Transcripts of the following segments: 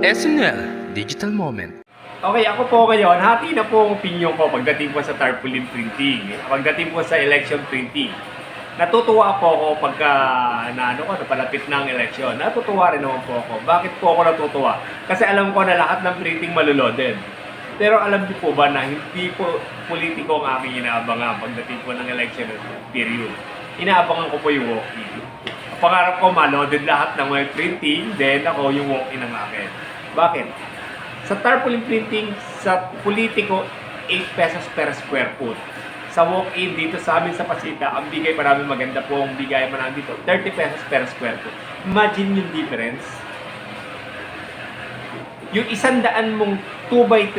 SNL Digital Moment. Okay, ako po ngayon, hati na po ang opinion ko pagdating po sa tarpaulin printing, pagdating po sa election printing. Natutuwa po ako pagka na ano ko, napalapit na ang election. Natutuwa rin naman po ako. Bakit po ako natutuwa? Kasi alam ko na lahat ng printing maluloded. Pero alam niyo po ba na hindi po politiko ang aking inaabangan pagdating po ng election period. Inaabangan ko po yung walk-in. Ang Pangarap ko maloded lahat ng mga printing, then ako yung walk-in ang akin. Bakit? Sa tarpaulin printing, sa politiko, 8 pesos per square foot. Sa walk-in dito sa amin sa Pasita, ang bigay pa namin maganda po ang bigay pa namin dito, 30 pesos per square foot. Imagine yung difference. Yung isang daan mong 2x3,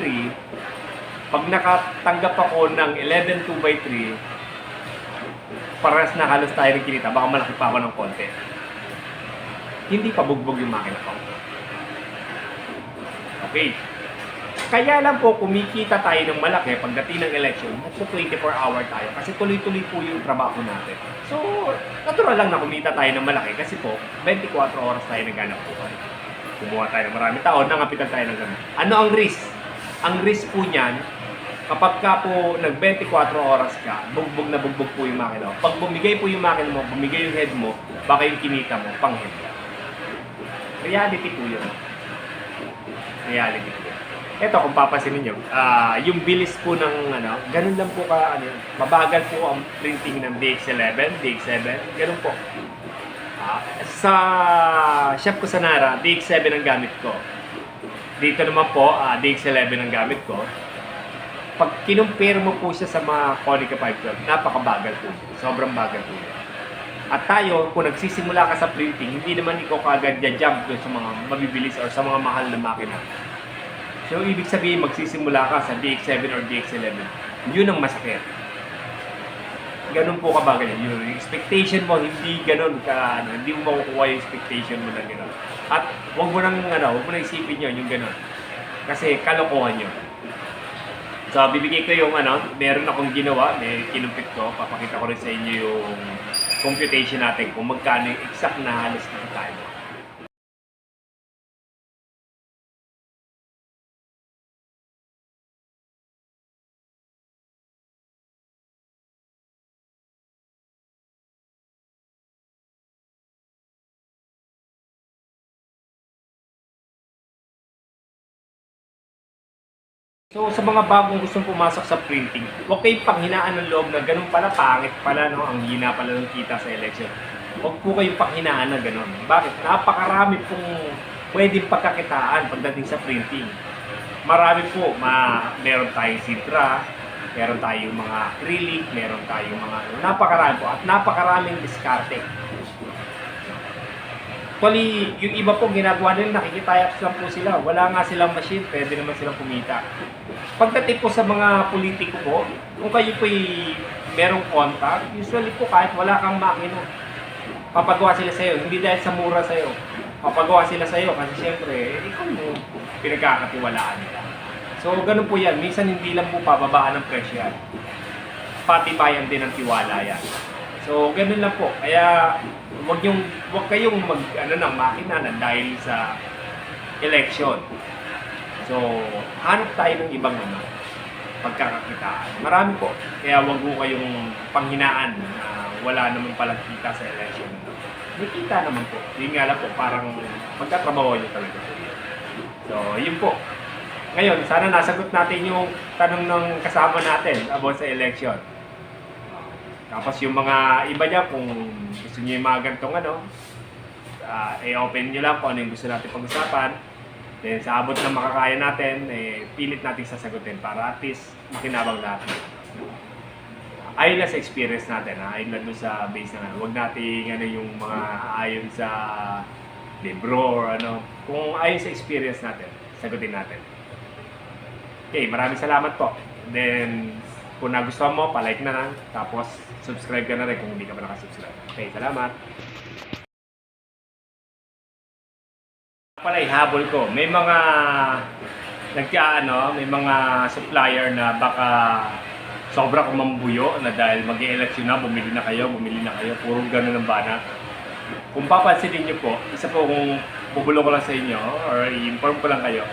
pag nakatanggap ako ng 11 2x3, parehas na halos tayo ng kinita, baka malaki pa ako ng konti. Hindi pa bugbog yung makina ko. Okay. Kaya lang po, kumikita tayo ng malaki pagdating ng election, nagpo 24 hour tayo kasi tuloy-tuloy po yung trabaho natin. So, natural lang na kumita tayo ng malaki kasi po, 24 oras tayo naghanap buhay. Kumuha tayo ng marami tao, nangapitan tayo ng ganun. Ano ang risk? Ang risk po niyan, kapag ka po nag 24 oras ka, bugbog na bugbog po yung makina mo. Pag bumigay po yung makina mo, bumigay yung head mo, baka yung kinita mo, pang head. Reality po yun reality ko. Ito, kung papansinin nyo, ah, yung bilis po ng, ano, ganun lang po ka, ano, mabagal po ang printing ng DX11, DX7, ganun po. Ah, sa shop ko sa Nara, DX7 ang gamit ko. Dito naman po, ah, DX11 ang gamit ko. Pag kinumpare mo po siya sa mga Konica 512, napakabagal po. Sobrang bagal po. yan. At tayo, kung nagsisimula ka sa printing, hindi naman ikaw kagad jump doon sa mga mabibilis or sa mga mahal na makina. So, ibig sabihin, magsisimula ka sa DX7 or DX11. Yun ang masakit. Ganun po kabagal yun. Yung expectation mo, hindi ganun ka, ano, hindi mo makukuha yung expectation mo na gano'n. At wag mo nang, ano, wag mo nang isipin yun, yung gano'n. Kasi kalokohan yun. So, bibigay ko yung ano, meron akong ginawa, may kinumpit ko, papakita ko rin sa inyo yung computation natin kung magkano yung exact na halos na tayo. So sa mga bagong gustong pumasok sa printing, huwag kayong panghinaan ng loob na ganun pala, pangit pala, no? ang hina pala ng kita sa election. Huwag po kayong panghinaan na ganun. Bakit? Napakarami pong pwedeng pagkakitaan pagdating sa printing. Marami po, ma meron tayong sidra, meron tayong mga acrylic, meron tayong mga napakarami po at napakaraming diskarte. Actually, yung iba po ginagawa nila, nakikitayaks lang po sila. Wala nga silang machine, pwede naman silang kumita. Pagdating po sa mga politiko po, kung kayo po merong contact, usually po kahit wala kang makina, papagawa sila sa'yo. Hindi dahil sa mura sa'yo. Papagawa sila sa'yo kasi siyempre, eh, ikaw yung pinagkakatiwalaan nila. So, ganun po yan. Minsan hindi lang po pababaan ng presyo yan. Patibayan din ng tiwala yan. So, ganun lang po. Kaya, wag yung wag kayong mag ano ng makina na dahil sa election. So, hanap tayo ng ibang ano, pagkakakitaan. Marami po. Kaya wag mo kayong panghinaan na wala naman palang kita sa election. May kita naman po. Yun nga lang po, parang pagkatrabaho nyo talaga. So, yun po. Ngayon, sana nasagot natin yung tanong ng kasama natin about sa election. Tapos yung mga iba niya, kung gusto niyo yung mga ganitong ano, ah, i-open niyo lang kung ano yung gusto natin pag-usapan. Then sa abot ng makakaya natin, eh, pilit natin sasagutin para at least makinabang lahat. Ayon na sa experience natin, ha? ayon na doon sa base na. Huwag natin ano, yung mga ayon sa libro or ano. Kung ayon sa experience natin, sagutin natin. Okay, maraming salamat po. Then, kung nagustuhan mo, palike na lang. Tapos, subscribe ka na rin kung hindi ka pa nakasubscribe. Okay, salamat. Pala, ihabol ko. May mga nagkaano, may mga supplier na baka sobra kong mambuyo na dahil mag election na, bumili na kayo, bumili na kayo, puro ganun ang bana. Kung papansinin niyo po, isa po kong bubulong ko lang sa inyo or i-inform ko lang kayo.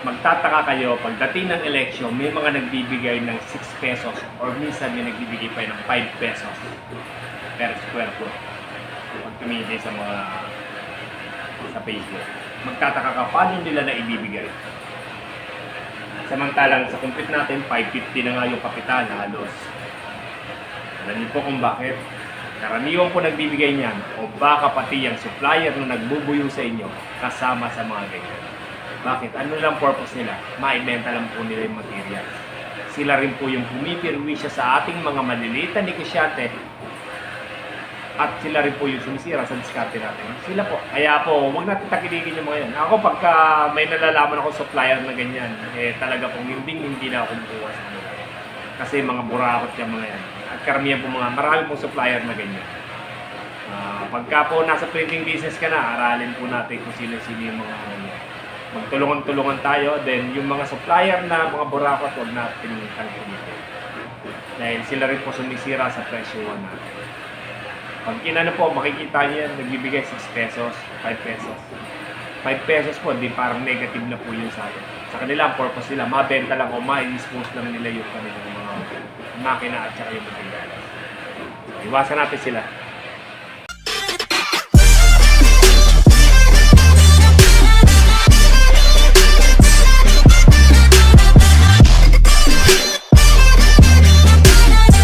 Magtataka kayo, pagdating ng election, may mga nagbibigay ng 6 pesos or minsan may nagbibigay pa ng 5 pesos per square foot. Pag tumingin sa mga sa Facebook. Magtataka ka, paano nila na ibibigay? Samantalang sa compute natin, 550 na nga yung kapital halos. Alam niyo po kung bakit? Karaniwan po nagbibigay niyan o baka pati yung supplier na nagbubuyo sa inyo kasama sa mga ganyan. Bakit? Ano lang purpose nila? Maibenta lang po nila yung material. Sila rin po yung pumipirwisya sa ating mga maliliit na negosyante at sila rin po yung sumisira sa diskarte natin. Sila po. Kaya po, huwag natin takilikin yung mga yan. Ako pagka may nalalaman ako supplier na ganyan, eh talaga pong hindi hindi na ako kumukuha. Kasi mga burakot yung mga yan. At karamihan po mga, marami pong supplier na ganyan. Ah, pagka po nasa printing business ka na, aralin po natin kung sino-sino yung mga ano. Magtulungan-tulungan tayo, then yung mga supplier na mga burakot, huwag natin tangkilikin. Dahil sila rin po sumisira sa presyo natin. Pag inano po, makikita niyo nagbibigay 6 pesos, 5 pesos. 5 pesos po, di parang negative na po yun sa atin. Sa kanila, ang purpose nila, mabenta lang o ma-dispose lang nila yung kanilang mga makina at saka yung materials. Iwasan natin sila.